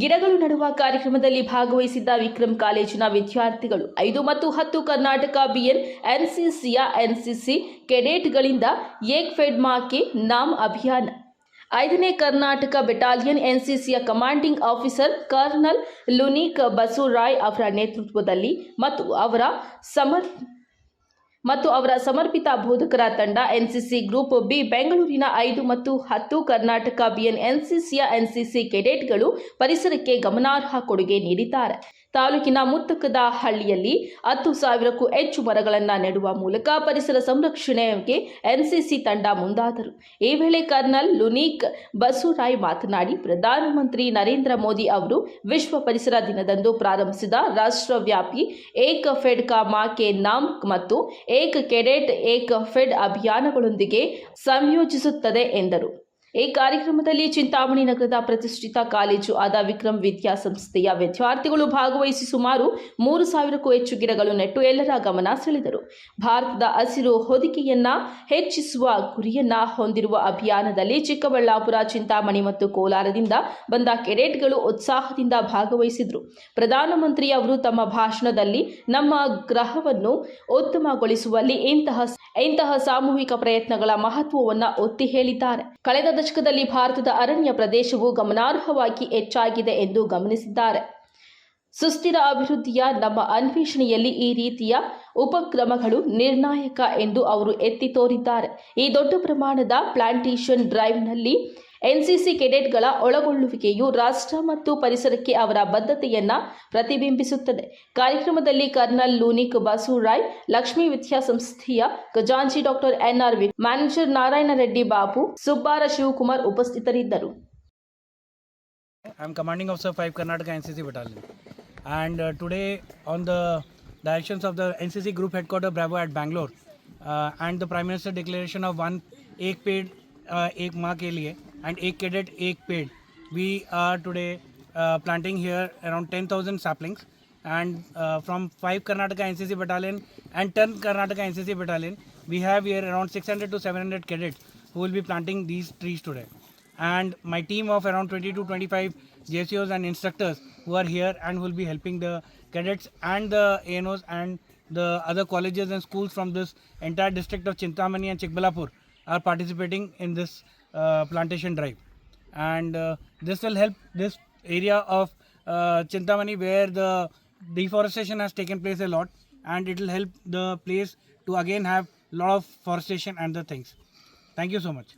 ಗಿಡಗಳು ನಡುವ ಕಾರ್ಯಕ್ರಮದಲ್ಲಿ ಭಾಗವಹಿಸಿದ್ದ ವಿಕ್ರಮ್ ಕಾಲೇಜಿನ ವಿದ್ಯಾರ್ಥಿಗಳು ಐದು ಮತ್ತು ಹತ್ತು ಕರ್ನಾಟಕ ಬಿಎನ್ ಎನ್ಸಿಸಿಯ ಎನ್ಸಿಸಿ ಕೆಡೆಟ್ಗಳಿಂದ ಏಕ್ ಫೆಡ್ ಮಾಕೆ ನಾಮ್ ಅಭಿಯಾನ. ಐದನೇ Karnataka battalion ಎನ್ಸಿಸಿಯ commanding officer colonel Lunik Basavaraj ಅವರ ನೇತೃತ್ವದಲ್ಲಿ ಮತ್ತು ಅವರ ಸಮರ್ ಮತ್ತು ಅವರ ಸಮರ್ಪಿತ ಬೋಧಕರ ತಂಡ ಎನ್ಸಿಸಿ ಗ್ರೂಪ್ ಬಿ, ಬೆಂಗಳೂರಿನ ಐದು ಮತ್ತು ಹತ್ತು ಕರ್ನಾಟಕ ಬಿಎನ್ ಎನ್ಸಿಸಿಯ ಎನ್ಸಿಸಿ ಕೆಡೆಟ್ಗಳು ಪರಿಸರಕ್ಕೆ ಗಮನಾರ್ಹ ಕೊಡುಗೆ ನೀಡಿದ್ದಾರೆ. ತಾಲೂಕಿನ ಮುತ್ತಕದ ಹಳ್ಳಿಯಲ್ಲಿ ಹತ್ತು ಸಾವಿರಕ್ಕೂ ಹೆಚ್ಚು ಮರಗಳನ್ನು ನೆಡುವ ಮೂಲಕ ಪರಿಸರ ಸಂರಕ್ಷಣೆಗೆ ಎನ್ಸಿಸಿ ತಂಡ ಮುಂದಾದರು. ಈ ವೇಳೆ ಕರ್ನಲ್ ಲುನೀಕ್ ಬಸುರಾಯ್ ಮಾತನಾಡಿ, ಪ್ರಧಾನಮಂತ್ರಿ ನರೇಂದ್ರ ಮೋದಿ ಅವರು ವಿಶ್ವ ಪರಿಸರ ದಿನದಂದು ಪ್ರಾರಂಭಿಸಿದ ರಾಷ್ಟ್ರವ್ಯಾಪಿ ಏಕ್ ಫೆಡ್ ಕಾ ಮಾ ಕೆ ನಾಮ್ ಮತ್ತು ಏಕ್ ಕೆಡೆಟ್ ಏಕ್ ಫೆಡ್ ಅಭಿಯಾನಗಳೊಂದಿಗೆ ಸಂಯೋಜಿಸುತ್ತದೆ ಎಂದರು. ಈ ಕಾರ್ಯಕ್ರಮದಲ್ಲಿ ಚಿಂತಾಮಣಿ ನಗರದ ಪ್ರತಿಷ್ಠಿತ ಕಾಲೇಜು ಆದ ವಿಕ್ರಮ್ ವಿದ್ಯಾಸಂಸ್ಥೆಯ ವಿದ್ಯಾರ್ಥಿಗಳು ಭಾಗವಹಿಸಿ ಸುಮಾರು ಮೂರು ಸಾವಿರಕ್ಕೂ ಹೆಚ್ಚು ಗಿಡಗಳು ನೆಟ್ಟು ಎಲ್ಲರ ಗಮನ ಸೆಳೆದರು. ಭಾರತದ ಹಸಿರು ಹೊದಿಕೆಯನ್ನ ಹೆಚ್ಚಿಸುವ ಗುರಿಯನ್ನ ಹೊಂದಿರುವ ಅಭಿಯಾನದಲ್ಲಿ ಚಿಕ್ಕಬಳ್ಳಾಪುರ, ಚಿಂತಾಮಣಿ ಮತ್ತು ಕೋಲಾರದಿಂದ ಬಂದ ಕೆಡೆಟ್ಗಳು ಉತ್ಸಾಹದಿಂದ ಭಾಗವಹಿಸಿದರು. ಪ್ರಧಾನಮಂತ್ರಿ ಅವರು ತಮ್ಮ ಭಾಷಣದಲ್ಲಿ ನಮ್ಮ ಗ್ರಹವನ್ನು ಉತ್ತಮಗೊಳಿಸುವಲ್ಲಿ ಇಂತಹ ಇಂತಹ ಸಾಮೂಹಿಕ ಪ್ರಯತ್ನಗಳ ಮಹತ್ವವನ್ನು ಒತ್ತಿ ಹೇಳಿದ್ದಾರೆ. ಕಳೆದ ದಶಕದಲ್ಲಿ ಭಾರತದ ಅರಣ್ಯ ಪ್ರದೇಶವು ಗಮನಾರ್ಹವಾಗಿ ಹೆಚ್ಚಾಗಿದೆ ಎಂದು ಗಮನಿಸಿದ್ದಾರೆ. ಸುಸ್ಥಿರ ಅಭಿವೃದ್ಧಿಯ ನಮ್ಮ ಅನ್ವೇಷಣೆಯಲ್ಲಿ ಈ ರೀತಿಯ ಉಪಕ್ರಮಗಳು ನಿರ್ಣಾಯಕ ಎಂದು ಅವರು ಎತ್ತಿ ತೋರಿದ್ದಾರೆ. ಈ ದೊಡ್ಡ ಪ್ರಮಾಣದ ಪ್ಲಾಂಟೇಷನ್ ಡ್ರೈವ್ನಲ್ಲಿ ಎನ್ಸಿಸಿ ಕೆಡೆಟ್ಗಳ ಒಳಗೊಳ್ಳುವಿಕೆಯು ರಾಷ್ಟ್ರ ಮತ್ತು ಪರಿಸರಕ್ಕೆ ಅವರ ಬದ್ಧತೆಯನ್ನ ಪ್ರತಿಬಿಂಬಿಸುತ್ತದೆ ಕಾರ್ಯಕ್ರಮದಲ್ಲಿ ಕರ್ನಲ್ ಲೂನಿಕ್ ಬಸವರಾಯ್ ಲಕ್ಷ್ಮೀ ವಿದ್ಯಾಸಂಸ್ಥೆಯ ಖಜಾಂಚಿ doctor N R V manager Narayana Reddy Babu ಸುಬ್ಬಾರ Shivakumar ಉಪಸ್ಥಿತರಿದ್ದರು I am commanding officer 5 Karnataka NCC battalion. And uh, today, on the directions of the NCC group headquarter Bravo at Bangalore, uh, and the Prime Minister declaration of one एक पेड़ uh, एक माह के लिए and a cadet, a paid. We are today uh, planting here around 10,000 saplings and uh, from 5 Karnataka NCC battalion and 10 Karnataka NCC battalion, we have here around 600 to 700 cadets who will be planting these trees today. And my team of around 20 to 25 JCOs and instructors who are here and will be helping the cadets and the ANOs and the other colleges and schools from this entire district of Chintamani and Chikbalapur are participating in this plantation drive. And uh, this will help this area of uh, Chintamani where the deforestation has taken place a lot and it will help the place to again have a lot of forestation and the things. Thank you so much.